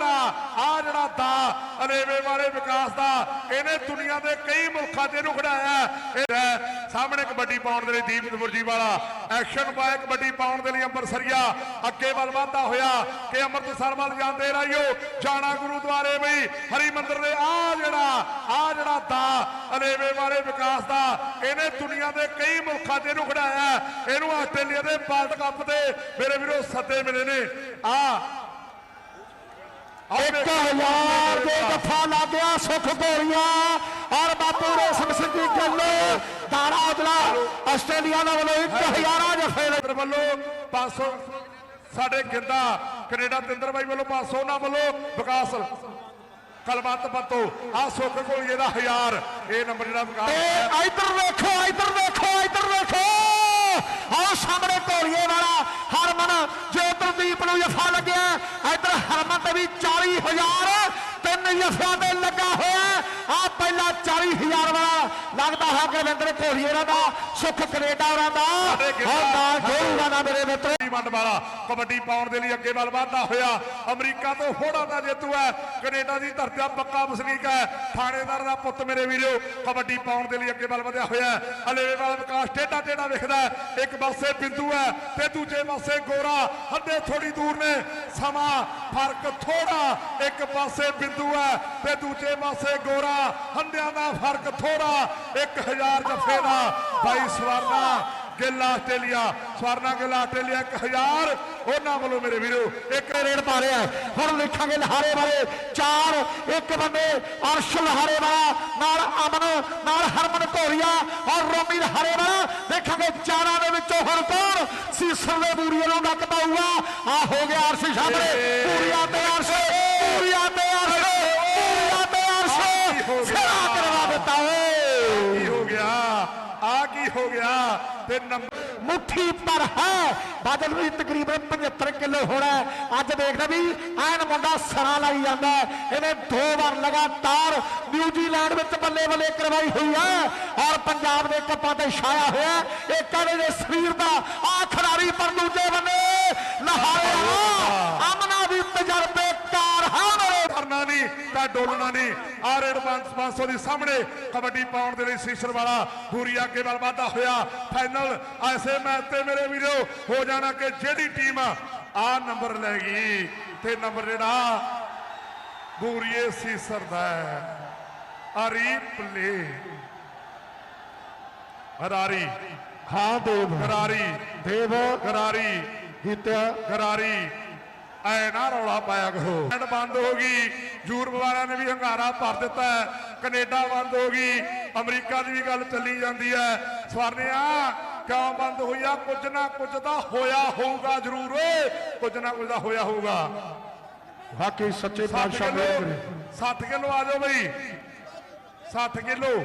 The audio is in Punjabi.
ਜਿਹੜਾ, ਆ ਜਿਹੜਾ ਦਾ ਰੇਵੇ ਵਾਲੇ ਵਿਕਾਸ ਦਾ, ਇਹਨੇ ਦੁਨੀਆ ਦੇ ਕਈ ਮੁਲਕਾਂ ਤੇ ਨੂੰ ਖੜਾਇਆ। ਸਾਹਮਣੇ ਕਬੱਡੀ ਪਾਉਣ ਦੇ ਲਈ ਦੀਪ ਦੁਰਜੀ ਵਾਲਾ। ਐਕਸ਼ਨ ਪਾਇਆ ਕਬੱਡੀ ਪਾਉਣ ਦੇ ਲਈ ਅੰਮ੍ਰਿਤਸਰੀਆ। ਅੱਗੇ ਵੱਲ ਵਧਦਾ ਹੋਇਆ ਕਿ ਅੰਮ੍ਰਿਤਸਰ ਵੱਲ ਜਾਂਦੇ ਰਾਈਓ ਜਾਣਾ ਗੁਰਦੁਆਰੇ ਬਈ ਹਰੀ ਮੰਦਰ ਦੇ, ਆ ਜਿਹੜਾ ਆ ਜਿਹੜਾ ਦਾ ਅਨੇਵੇ ਵਾਲੇ ਵਿਕਾਸ ਦਾ, ਇਹਨੇ ਦੁਨੀਆ ਦੇ ਕਈ ਮੁਲਕਾਂ ਤੇ ਨੂੰ ਖੜਾਇਆ। ਇਹਨੂੰ ਆਸਟ੍ਰੇਲੀਆ ਦੇ ਵਰਲਡ ਕੱਪ ਦੇ ਮੇਰੇ ਵੀਰੋ ਸੱਦੇ ਮਿਲੇ ਨੇ। ਆ ਇੱਕ ਹਜ਼ਾਰ ਦੇ ਦਫਾ ਲੱਗਿਆ ਸੁਖ ਗੋਲੀਆਂ ਔਰ ਬਾਪੂ ਰੇਸ਼ਮ ਸਿੰਘ ਦੀ ਗੱਲ ਦਾਰਾ ਉਜਲਾ। ਆਸਟ੍ਰੇਲੀਆ ਦਾ ਵੱਲੋਂ 1000 ਜਫੇ ਦੇ ਵੱਲੋਂ 500 ਸਾਡੇ ਗਿੰਦਾ ਕੈਨੇਡਾ ਤਿੰਦਰ ਬਾਈ ਵੱਲੋਂ 500 ਉਹਨਾਂ ਵੱਲੋਂ ਵਿਕਾਸ। ਕਲਵੰਤ ਬੰਤੋ ਆ ਸੁੱਖ ਕੋਲੀਏ ਦਾ 1000 ਇਹ ਨੰਬਰ ਜਿਹੜਾ ਵਿਕਾਸ ਤੇ ਇੱਧਰ ਵੇਖੋ ਇੱਧਰ ਵੇਖੋ ਆਹ ਸਾਹਮਣੇ ਢੋਲੀਏ ਵਾਲਾ ਹਰਮਨ ਜੋਤਰਦੀਪ ਨੂੰ ਜਫਾ ਲੱਗਿਆ ਇੱਧਰ ਹਰਮਨ ਤੇ ਵੀ 40000 ਤਿੰਨ ਜਫਿਆਂ ਤੇ ਲੱਗਾ ਹੋਇਆ ਆ ਪਹਿਲਾ 40000 ਵਾਲਾ ਲੱਗਦਾ ਹੈ ਗੁਰਵਿੰਦਰ ਢੋਲੀਏ ਦਾ ਸੁਖ ਕੈਨੇਡਾ ਹੋਰਾਂ ਦਾ। ਔਰ ਨਾਲ ਖੇਡੂਗਾ ਨਾ ਮੇਰੇ ਮਿੱਤਰੋ। ਵੰਡ ਵਾਲਾ ਕਬੱਡੀ ਪਾਉਣ ਦੇ ਲਈ ਅੱਗੇ ਵੱਲ ਵਧਦਾ ਹੋਇਆ। ਅਮਰੀਕਾ ਤੋਂ ਹੋੜਾ ਦਾ ਜੇਤੂ ਹੈ। ਕੈਨੇਡਾ ਦੀ ਧਰਤੀ ਦਾ ਪੱਕਾ ਵਸਨੀਕ ਹੈ। ਥਾਣੇਦਾਰ ਦਾ ਪੁੱਤ ਮੇਰੇ ਵੀਰੋ ਕਬੱਡੀ ਪਾਉਣ ਦੇ ਲਈ ਅੱਗੇ ਵੱਲ ਵਧਿਆ ਹੋਇਆ ਹੈ। ਅਲੇਵੇ ਵਾਲਾ ਵਿਕਾਸ ਟੇਡਾ ਟੇਡਾ ਵਿਖਦਾ। ਇੱਕ ਪਾਸੇ ਬਿੰਦੂ ਹੈ ਤੇ ਦੂਜੇ ਪਾਸੇ ਗੋਰਾ। ਹੱਦੇ ਥੋੜੀ ਦੂਰ ਨੇ। ਸਮਾਂ, ਫ਼ਰਕ ਥੋੜਾ ਇੱਕ ਪਾਸੇ ਬਿੰਦੂ ਹੈ ਤੇ ਦੂਜੇ ਪਾਸੇ ਗੋਰਾ ਹੰਡਿਆਂ ਦਾ ਫ਼ਰਕ ਥੋੜਾ 1000 ਜੱਫੇ ਦਾ। ਬਾਈ ਸਵਰਨਾ, ਗਿੱਲ ਆਸਟ੍ਰੇਲੀਆ, ਸਵਰਨਾ, ਗਿੱਲ ਆਸਟ੍ਰੇਲੀਆ 1000 ਉਹਨਾਂ ਵੱਲੋਂ ਮੇਰੇ ਵੀਰੋ, ਇੱਕ ਰੇਡ ਪਾ ਰਿਹਾ ਹੁਣ ਦੇਖਾਂਗੇ ਲਹਾਰੇ ਵਾਲੇ ਚਾਰ, ਇੱਕ ਬੰਦੇ ਅਰਸ਼ ਲਹਾਰੇ ਵਾਲਾ ਨਾਲ ਅਮਨ, ਨਾਲ ਹਰਮਨ ਧੋਰੀਆ ਔਰ ਰੋਮੀ ਲਹਾਰੇ ਵਾਲਾ ਦੇਖਾਂਗੇ ਚਾਰਾਂ ਦੇ ਵਿੱਚੋਂ ਹੁਣ ਕੌਣ ਸੀਸਰ ਦੇ ਬੂਰੀਏ ਨੂੰ ਨੱਕ ਪਾਊਗਾ? ਆ ਹੋ ਗਿਆ ਅਰਸ਼ ਸਾਹਮਣੇ ਪੂਰੀਆ ਤੇ ਅਰਸ਼ ਪੂਰੀਆ ਤੇ ਅਰਸ਼ ਪੂਰੀਆ ਤੇ ਅਰਸ਼ ਸਿਰਾ ਕਰਵਾ ਦਿੱਤਾ ਓਏ। ਕੀ ਹੋ ਗਿਆ? ਆ ਕੀ ਹੋ ਗਿਆ? ਤੇ ਨੰਬਰ ਮੁੱਠੀ ਪਰ ਹੈ। ਬਾਦਲ ਵੀ ਤਕਰੀਬਨ 75 ਕਿਲੋ ਹੋਣਾ ਅੱਜ ਦੇਖਦਾ ਵੀ ਐਨ ਮੁੰਡਾ ਸਰਾ ਲਾਈ ਜਾਂਦਾ ਇਹਨੇ ਦੋ ਵਾਰ ਲਗਾਤਾਰ ਨਿਊਜ਼ੀਲੈਂਡ ਵਿੱਚ ਬੱਲੇ ਬੱਲੇ ਕਰਵਾਈ ਹੋਈ ਹੈ ਔਰ ਪੰਜਾਬ ਦੇ ਕੱਪਾਂ ਤੇ ਛਾਇਆ ਹੋਇਆ ਇਹ ਕਹਿੰਦੇ ਦੇ ਸਰੀਰ ਦਾ ਆ ਖਿਡਾਰੀ ਪਰ ਦੂਜੇ ਬੰਨੇ। ਨਹਾਇਆ ਅਮਨਾ ਵੀ ਤਜਰਬੇਕਾਰ ਹੈ ਮੇਰੇ ਕਰਨਾ ਨਹੀਂ। ਤਾਂ ਡੋਲਣਾ ਨਹੀਂ ਆ ਰੇਡ 500 ਦੀ ਸਾਹਮਣੇ ਕਬੱਡੀ ਪਾਉਣ ਦੇ ਲਈ ਸੀਸਰ ਵਾਲਾ ਪੂਰੀ ਅੱਗੇ ਵੱਲ ਵਧਦਾ ਹੋਇਆ। ਫਾਈਨਲ ਐਸੇ ਮੈਚ ਤੇ ਮੇਰੇ ਵੀਰੋ ਹੋ ਜਾਣਾ ਕਿ ਜਿਹੜੀ ਟੀਮ ਆ ਨੰਬਰ ਲੈ ਗਈ। ਤੇ ਨੰਬਰ ਜਿਹੜਾ ਬੂਰੀਏ ਸੀਸਰ ਦਾ ਹੈ। ਅਰੀ ਪਲੇ। ਹਰਾਰੀ। ਹਾਂ ਦੇਵ। ਗਰਾਰੀ। ਦੇਵ। ਗਰਾਰੀ। ਜਿੱਤਿਆ ਗਰਾਰੀ। ਐ ਨਾ ਰੌਲਾ ਪਾਇਆ ਕਰੋ। ਐਂਡ ਬੰਦ ਹੋ ਗਈ। ਯੂਰਪ ਵਾਲਿਆਂ ਨੇ ਵੀ ਹੰਗਾਰਾ ਭਰ ਦਿੱਤਾ। ਕੈਨੇਡਾ ਬੰਦ ਹੋ ਗਈ। ਅਮਰੀਕਾ ਦੀ ਵੀ ਗੱਲ ਚੱਲੀ ਜਾਂਦੀ ਹੈ। ਸਵਰਨਿਆ ਕਿਉਂ ਬੰਦ ਹੋਈ ਆ? ਕੁਝ ਨਾ ਕੁਝ ਤਾਂ ਹੋਇਆ ਹੋਊਗਾ ਜ਼ਰੂਰ। ਓਏ ਕੁਝ ਨਾ ਕੁਝ ਤਾਂ ਹੋਇਆ ਹੋਊਗਾ। ਵਾਕਈ ਸੱਚੇ 60 ਬਾਦਸ਼ਾਹ ਕਿਲੋ ਮੇਰੇ 60 ਕਿਲੋ ਆ ਜਾਓ ਬਈ। 60 ਕਿਲੋ।